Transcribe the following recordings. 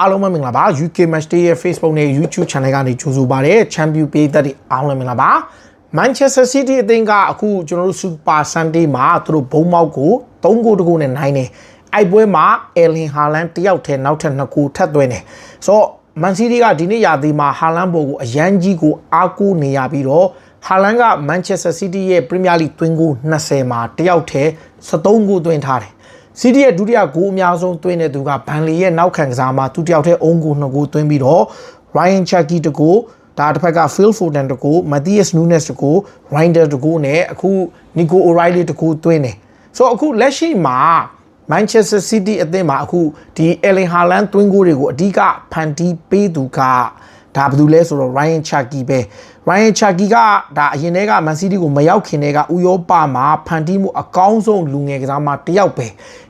အားလုံးပဲမင်္ဂလာပါ UK Match Day ရဲ့ Facebook နဲ့ YouTube Channel ကနေကြိုဆိုပါရစေ Champion ပေးသက်တွေအားလုံးပဲမင်္ဂလာပါ Manchester City အသင်းကအခုကျွန်တော်တို့ Super Sunday မှာသူတို့ဘုံမောက်ကို3ဂိုးတကူနဲ့နိုင်တယ်အိုက်ပွဲမှာ Erling Haaland တယောက်ထဲနောက်ထပ်2ဂိုးထပ်သွင်းတယ်ဆိုတော့ Man City ကဒီနေ့ရာသီမှာ Haaland ဘောကိုအရန်ကြီးကိုအားကိုးနေရပြီးတော့ Haaland က Manchester City ရဲ့ Premier League သွင်းဂိုး20မှာတယောက်ထဲ73ဂိုးသွင်းထားတယ် စီးတီရဲ့ဒုတိယဂိုးအများဆုံးသွင်းတဲ့သူကဘန်လီရဲ့နောက်ခံကစားမှာသူတယောက်တည်းအုံးကိုနှစ်ဂိုးသွင်းပြီးတော့ Ryan Chucky တကိုဒါတစ်ဖက်က Phil Foden တကို Matthias Nunes တကို Reinders တကိုနဲ့အခု Nico O'Reilly တကိုသွင်းတယ်ဆိုတော့အခုလက်ရှိမှာ Manchester City အသင်းမှာအခုဒီ Erling Haaland သွင်းဂိုးတွေကိုအဓိကဖန်တီးပေးသူကဒါဘယ်သူလဲဆိုတော့ Ryan Chucky ပဲ Ryan Chucky ကဒါအရင်တည်းက Man City ကိုမရောက်ခင်တည်းကဥရောပမှာဖန်တီးမှုအကောင်းဆုံးလူငယ်ကစားမတစ်ယောက်ပဲ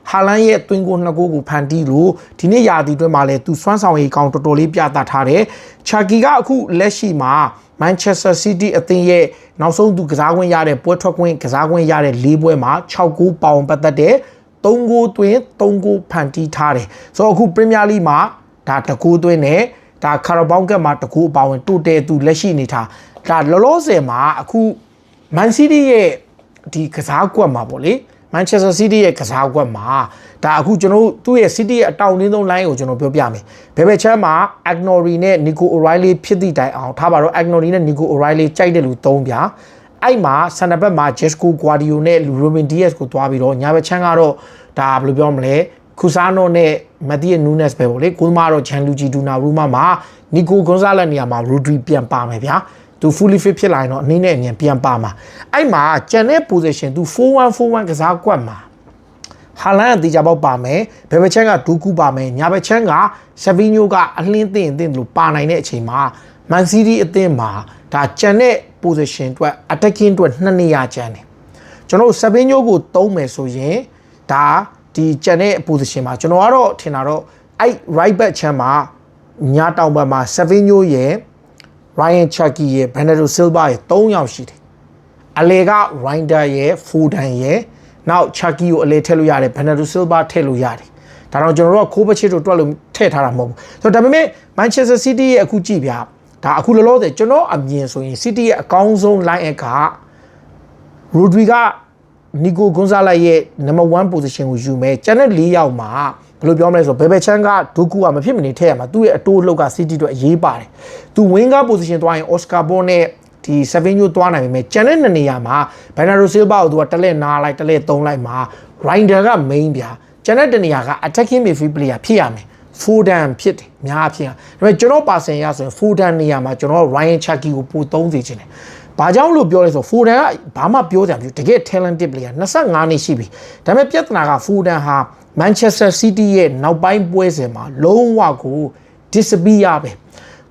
ဟာလန်ရဲ့သွင်းကိုနှစ်ကိုကိုဖန်တီးလို့ဒီနေ့ရာသီတွင်းမှာလည်းသူစွမ်းဆောင်ရည်ကောင်းတော်တော်လေးပြသထားတယ် Chucky ကအခုလက်ရှိမှာ Manchester City အသင်းရဲ့နောက်ဆုံးသူကစားခွင့်ရတဲ့ပွဲထွက်ခွင့်ကစားခွင့်ရတဲ့၄ပွဲမှာ6ဂိုးပေါင်ပတ်သက်တဲ့3ဂိုးသွင်း3ဂိုးဖန်တီးထားတယ်ဆိုတော့အခု Premier League မှာဒါတကူသွင်းနဲ့ ဒါကာရာဘောင်းကက်မှာတကူအပါဝင်တိုတယ်သူလက်ရှိနေထားဒါလောလောဆယ်မှာအခု Man City ရဲ့ဒီကစားကွက်မှာပေါ့လေ Manchester City ရဲ့ကစားကွက်မှာဒါအခုကျွန်တော်တို့သူ့ရဲ့ City ရဲ့အတောင်တင်းဆုံး line ကိုကျွန်တော်ပြောပြမယ်ဘယ်ဘက်ချမ်းမှာ Agnori နဲ့ Nico O'Reilly ဖြစ်သည့်တိုင်အောင်ထားပါတော့ Agnori နဲ့ Nico O'Reilly ကြိုက်တဲ့လူ၃ပြအဲ့မှာဆန်နဘက်မှာ Jesco Guardiola နဲ့ Ruben Dias ကိုတွားပြီးတော့ညာဘက်ချမ်းကတော့ဒါဘယ်လိုပြောမလဲ ခူဆာနိုနဲ့မက်တီယနူးနက်စ်ပဲပေါ့လေကိုသမားတော့ဂျန်လူဂျီဒူနာရူမာမှာနီကိုဂွန်ဆာလက်နေရာမှာရူဒရီပြန်ပါမယ်ဗျာသူ fully fit ဖြစ်လာရင်တော့အနည်းနဲ့အမြန်ပြန်ပါမှာအဲ့မှာကျန်တဲ့ position သူ4141ကစားကွက်မှာဟာလန်ကတေချာပေါက်ပါမယ်ဘယ်ဘက်ချမ်းကဒူကူပါမယ်ညာဘက်ချမ်းကရှဗီညိုကအလင်းသင့်အသင့်လို့ပါနိုင်တဲ့အချိန်မှာမန်စီးတီးအသင်းမှာဒါကျန်တဲ့ position အတွက် attacking အတွက်နှစ်နေရာကျန်တယ်ကျွန်တော်ဆဗီညိုကိုတုံးမယ်ဆိုရင်ဒါ ဒီကျန်တဲ့ position မှာကျွန်တော်ကတော့ထင်တာတော့အဲ့ right back ချမ်းမှာညာတောင်ဘက်မှာဆဗီညိုရဲ့ Ryan Chucky ရဲ့ Bernardo Silva ရဲ့၃ယောက်ရှိတယ်။အလေက Rinder ရဲ့ Foden ရဲ့နောက် Chucky ကိုအလေထည့်လို့ရတယ် Bernardo Silva ထည့်လို့ရတယ်။ဒါတော့ကျွန်တော်တို့ကခိုးပချစ်တို့တွက်လို့ထည့်ထားတာမဟုတ်ဘူး။ဆိုတော့ဒါပေမဲ့ Manchester City ရဲ့အခုကြည့်ဗျာ။ဒါအခုလောလောဆယ်ကျွန်တော်အမြင်ဆိုရင် City ရဲ့အကောင်းဆုံး line up က Rodri က Nico Gonzalez ရဲ့ number 1 position ကိုယူမယ်။ကျန်တဲ့၄ယောက်မှာဘယ်လိုပြောမလဲဆိုတော့ဘယ်ဘက်ချမ်းကဒုကူကမဖြစ်မနေထည့်ရမှာသူ့ရဲ့အတိုးအလုတ်က City အတွက်အရေးပါတယ်။သူ winger position သွားရင် Oscar Bon နဲ့ဒီ Savinho သွားနိုင်ပေမဲ့ကျန်တဲ့နှစ်နေရာမှာ Bernardo Silva ကိုသူကတလက်နားလိုက်တလက်သုံးလိုက်မှာ Rinder က main ဗျာ။ကျန်တဲ့တနေရာက attacking midfield player ဖြစ်ရမယ်။ Foden ဖြစ်တယ်အများဖြစ်။ဒါပေမဲ့ကျွန်တော်ပါစင်ရဆိုရင် Foden နေရာမှာကျွန်တော် Ryan Chucky ကိုပိုသုံးစေချင်တယ်။ ဘာကြောင့်လို့ပြောလဲဆို Foden ကဘာမှပြောကြမလို့တကယ် talented player 25နှစ်ရှိပြီ။ဒါပေမဲ့ပြဿနာက Foden ဟာ Manchester City ရဲ့နောက်ပိုင်းပွဲစဉ်မှာလုံးဝကို disappear ပဲ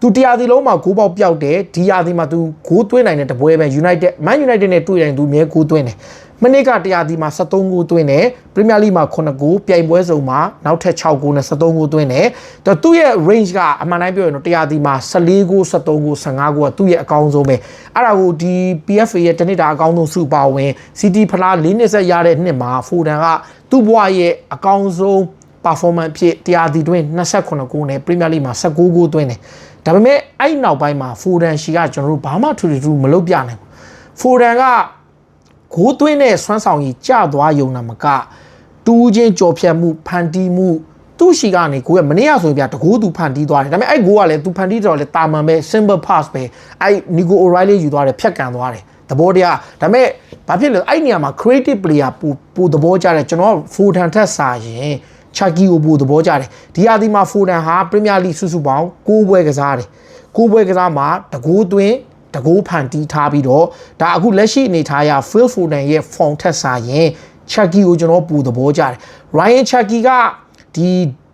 သူတရားစီလုံးမှာဂိုးပေါက်ပြောက်တယ်ဒီရာသီမှာသူဂိုးသွင်းနိုင်တဲ့တပွဲပဲ United Man United နဲ့တွေ့တိုင်းသူမြဲဂိုးသွင်းတယ် မနစ်ကတရားစီမှာ73ဂိုးသွင်းတယ် Premier League မှာ9ဂိုးပြိုင်ပွဲစုံမှာနောက်ထပ်6ဂိုးနဲ့73ဂိုးသွင်းတယ်တော့သူ့ရဲ့ range ကအမှန်တိုင်းပြောရင်တော့တရားစီမှာ14ဂိုး73ဂိုး15ဂိုးကသူ့ရဲ့အကောင်းဆုံးပဲအဲ့ဒါကိုဒီ PFA ရဲ့တနစ်တာအကောင်းဆုံးစုပါဝင် City ဖလား၄နှစ်ဆက်ရတဲ့နှစ်မှာ Foden ကသူ့ဘဝရဲ့အကောင်းဆုံး performance ဖြစ်တရားဒီတွင်29ဂိုးနဲ့ Premier League မှာ19ဂိုးသွင်းတယ်ဒါပေမဲ့အဲ့နောက်ပိုင်းမှာ Foden ရှီကကျွန်တော်တို့ဘာမှထူထူထူမလုပ်ပြနိုင်ဘူး Foden က ဂိုးသွင်းတဲ့ဆွမ်းဆောင်ရည်ကျသွားယုံနာမကတူးချင်းကြော်ဖြတ်မှုဖန်တီးမှုသူ့ရှီကနေကိုယ်ကမနေ့ကဆိုရင်ပြတကိုးသူဖန်တီးသွားတယ်ဒါပေမဲ့အဲ့ဂိုးကလည်းသူဖန်တီးတော့လေတာမန်ပဲ simple pass ပဲအဲ့ Nico O'Reilly ယူသွားတယ်ဖြတ်ကန်သွားတယ်သဘောတရားဒါပေမဲ့ဘာဖြစ်လဲအဲ့နေရာမှာ creative player ပူပူသဘောကြတယ်ကျွန်တော် Foden ထက်စာရင်ချာကီကိုပူသဘောကြတယ်ဒီအသီမှာ Foden ဟာ Premier League စုစုပေါင်း6ပွဲကစားတယ်6ပွဲကစားမှာတကိုးသွင်း တကိုးဖန်တီးထားပြီးတော့ဒါအခုလက်ရှိအနေထားအရ Phil Foden ရဲ့ form ထက်စာရင် Chucky ကိုကျွန်တော်ပူသဘောကြတယ် Ryan Chucky ကဒီ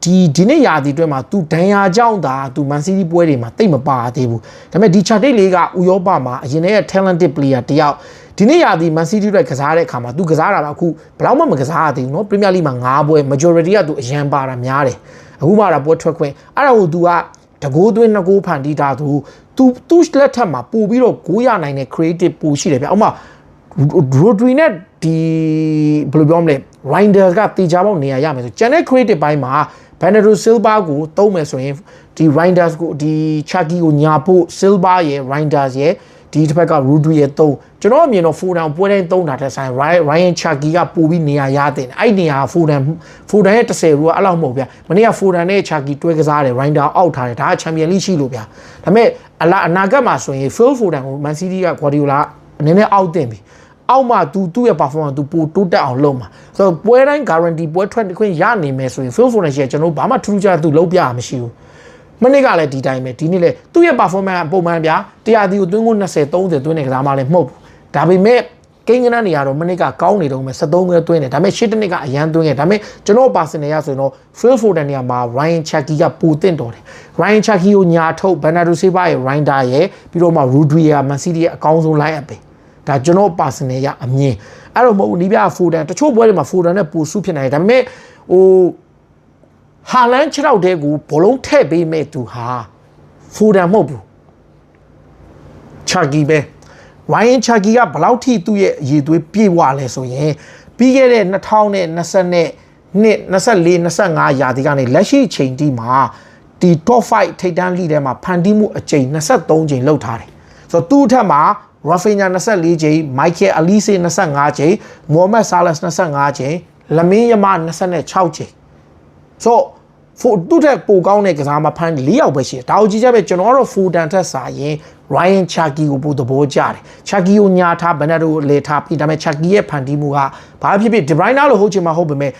ဒီဒီနေ့ရာသီအတွက်မှာသူဒဏ်ရာကြောင့်သာသူ Man City ပွဲတွေမှာတိတ်မပါသေးဘူးဒါပေမဲ့ဒီ Chucky လေးကဥရောပမှာအရင်က talented player တယောက်ဒီနေ့ရာသီ Man City အတွက်ကစားတဲ့အခါမှာသူကစားတာတော့အခုဘယ်တော့မှမကစားရသေးဘူးเนาะ Premier League မှာ9ပွဲ majority ကသူအရန်ပါတာများတယ်အခုမှတာပွဲထွက်ခွင့်အဲ့ဒါကိုသူက တကိုးသွင်းနှစ်ကိုးဖန်တီးတာသူ तू သူ့လက်ထက်မှာပို့ပြီးတော့ဂိုးရနိုင်တဲ့ creative ပို့ရှိတယ်ဗျဥပမာ Rodri နဲ့ဒီဘယ်လိုပြောမလဲ Reinders ကတေချာပေါက်နေရာရမယ်ဆိုကျန်တဲ့ creative ဘိုင်းမှာ Bernardo Silva ကိုတုံးမယ်ဆိုရင်ဒီ Reinders ကိုဒီ Chucky ကိုညာဖို့ Silva ရဲ့ Reinders ရဲ့ ဒီတစ်ဖက်က Rudy ရဲ့3ကျွန်တော်အမြင်တော့ Foden ပွဲတိုင်း3တာထက်ဆိုင် Ryan Chucky ကပိုပြီးနေရာရတဲ့အဲ့နေရာ Foden Foden ရဲ့10ဘူးကအဲ့လောက်မဟုတ်ဗျာမနေ့က Foden နဲ့ Chucky တွဲကစားတယ် Rinder အောက်ထားတယ်ဒါက Champion League ရှိလို့ဗျာဒါပေမဲ့အလားအနာဂတ်မှာဆိုရင် Phil Foden ကို Man City က Guardiola အနေနဲ့အောက်တင်ပြီအောက်မှာ तू သူ့ရဲ့ performance तू ပိုတိုးတက်အောင်လုပ်မှာဆိုတော့ပွဲတိုင်း guarantee ပွဲထွက်ခွင့်ရနိုင်မယ်ဆိုရင် Phil Foden ရှိရကျွန်တော်ဘာမှထူးခြားသူလုပ်ပြရမှာမရှိဘူး မနေ့ကလည်းဒီတိုင်းပဲဒီနေ့လည်းသူ့ရဲ့ performance ပုံမှန်ဗျာတရားဒီကိုသွင်းကို20 30သွင်းနေကစားမှလည်းမဟုတ်ဘူးဒါပေမဲ့ကိန်းကနန်းနေရတော့မနစ်ကကောင်းနေတော့မယ်73ခွဲသွင်းတယ်ဒါပေမဲ့ရှစ်တနစ်ကအရန်သွင်းခဲ့ဒါပေမဲ့ကျွန်တော်ပါစင်နေရဆိုရင်တော့ Phil Foden နေရာမှာ Ryan Chucky ကပူတင့်တော်တယ် Ryan Chucky ကိုညာထုတ် Bernardo Silva ရဲ့ Reinder ရဲ့ပြီးတော့မှ Rodri ရဲ့ Man City ရဲ့အကောင်းဆုံး line up ပဲဒါကျွန်တော်ပါစင်နေရအမြင်အဲ့တော့မဟုတ်ဘူးနီးပြ Foden တချို့ပွဲတွေမှာ Foden နဲ့ပူစုဖြစ်နေတယ်ဒါပေမဲ့ဟို ဟာလန်6ရောက်တဲ့ကိုဘောလုံးထည့်ပေးမဲ့သူဟာ Foden မဟုတ်ဘူး Chucky ပဲ Ryan Chucky ကဘယ်လောက်ထိသူ့ရဲ့အည်သွေးပြေဝလဲဆိုရင်ပြီးခဲ့တဲ့2020နဲ့20နဲ့နှစ်24 25ရာသီကနေလက်ရှိချိန်ထိမှာဒီ top 5ထိပ်တန်းလိထဲမှာဖန်တီးမှုအကြိမ်23ကြိမ်လောက်ထားတယ်ဆိုတော့သူ့အထက်မှာ Rafinha 24ကြိမ် Michael Olise 25ကြိမ် Mohamed Salah 25ကြိမ် Lamine Yamal 26ကြိမ် ဆိုဖိုသူ့ထက်ပိုကောင်းတဲ့ကစားမဖန်၄ယောက်ပဲရှိတယ်ဒါကိုကြည့်ကြပဲကျွန်တော်ကတော့ဖူတန်ထက်စာရင် Ryan Chucky ကိုပိုသဘောကျတယ် Chucky ကိုညာထားဘယ်နဲ့တော့လေထားပြီးဒါပေမဲ့ Chucky ရဲ့ဖန်တီးမှုကဘာဖြစ်ဖြစ် De Bruyne လို့ဟုတ်ချင်မှာဟုတ်ပေမဲ့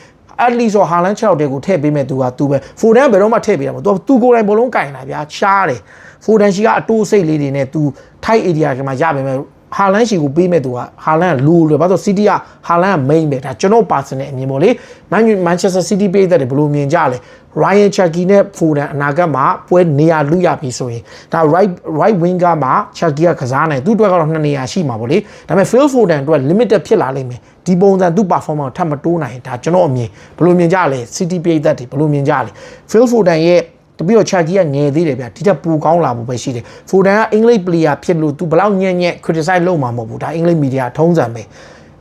at least ဆိုဟာလန်6တဲ့ကိုထည့်ပေးမဲ့သူကသူပဲဖိုဒန်ဘယ်တော့မှထည့်ပေးတာမဟုတ်သူသူကိုယ်တိုင်ဘလုံးကင်တာဗျာရှားတယ်ဖိုဒန်ရှိကအတိုးစိတ်လေးတွေနဲ့သူထိုက် area ကမှရပေမဲ့ ဟာလန်ရှိကိုပေးမဲ့သူကဟာလန်ကလူလို့ဘာလို့စီးတီးကဟာလန်က main ပဲဒါကျွန်တော် personal အမြင်ပေါ့လေမန်မန်ချက်စတာစီးတီးပေးတဲ့ဘယ်လိုမြင်ကြလဲ Ryan Chucky နဲ့ Foden အနာဂတ်မှာပွဲနေရာလူရပြီဆိုရင်ဒါ right right winger မှာ Chucky ကကစားနိုင်သူ့အတွက်ကတော့နှစ်နေရာရှိမှာပေါ့လေဒါပေမဲ့ Phil Foden အတွက် limited ဖြစ်လာလိမ့်မယ်ဒီပုံစံသူ့ performance ကိုထပ်မတိုးနိုင်ဒါကျွန်တော်အမြင်ဘယ်လိုမြင်ကြလဲ City ပြည်သက်တွေဘယ်လိုမြင်ကြလဲ Phil Foden ရဲ့ တပြီးတော့ Chucky ကငယ်သေးတယ်ဗျဒီတက်ပူကောင်းလာဖို့ပဲရှိတယ် Foden ကအင်္ဂလိပ် player ဖြစ်လို့ तू ဘလောက်ညံ့ညံ့ criticize လုပ်မှာမဟုတ်ဘူးဒါအင်္ဂလိပ် media ထုံးစံပဲ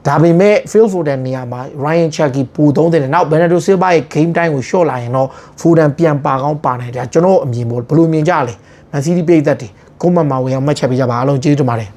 ဒါပေမဲ့ Phil Foden နေရာမှာ Ryan Chucky ပူသုံးတယ်နောက် Bernardo Silva ရဲ့ game time ကို short လာရင်တော့ Foden ပြန်ပါကောင်းပါနိုင်တယ်ကျွန်တော်အမြင်ပေါ့ဘယ်လိုမြင်ကြလဲ Man City ပြည်သက်တွေ comment မှာဝင်အောင်မှတ်ချက်ပေးကြပါအားလုံးကျေးဇူးတင်ပါတယ်